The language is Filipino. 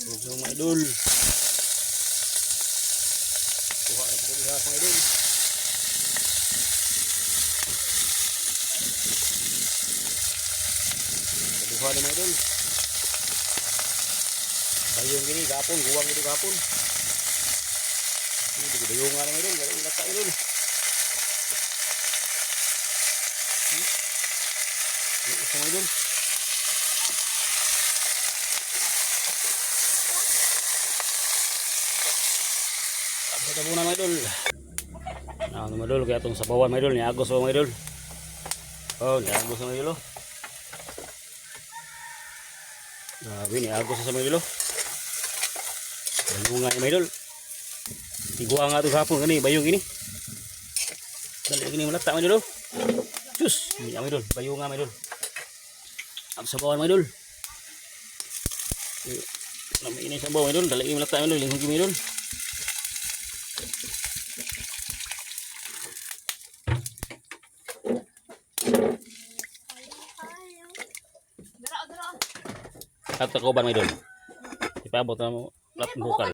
So mga idol. Kuha na po isa mga idol. Kuha na mga idol. Bayong gini gapon, guwang itu gapon. Ini di bayong nga mga idol, galing lata idol. Hmm? Ini mga idol. Kita muna mga idol. Nah, mga idol, kaya itong sabawan mga idol, ni Agos mga idol. Oh, ni Agos mga idol. oh. Grabe, ni Agos sa mga idol. oh. Bayong nga mga idol. Tigwa nga ito hapon kani, bayong gini. Dali gini malata mga idol. Diyos, ni mga idol, bayong nga mga idol. Ang sabawan mga idol. Eh, Namay ini sabaw mga idol, dali gini malata mga idol, linghog mga idol. At ako ba mga idol? Ipabot na mo, lahat.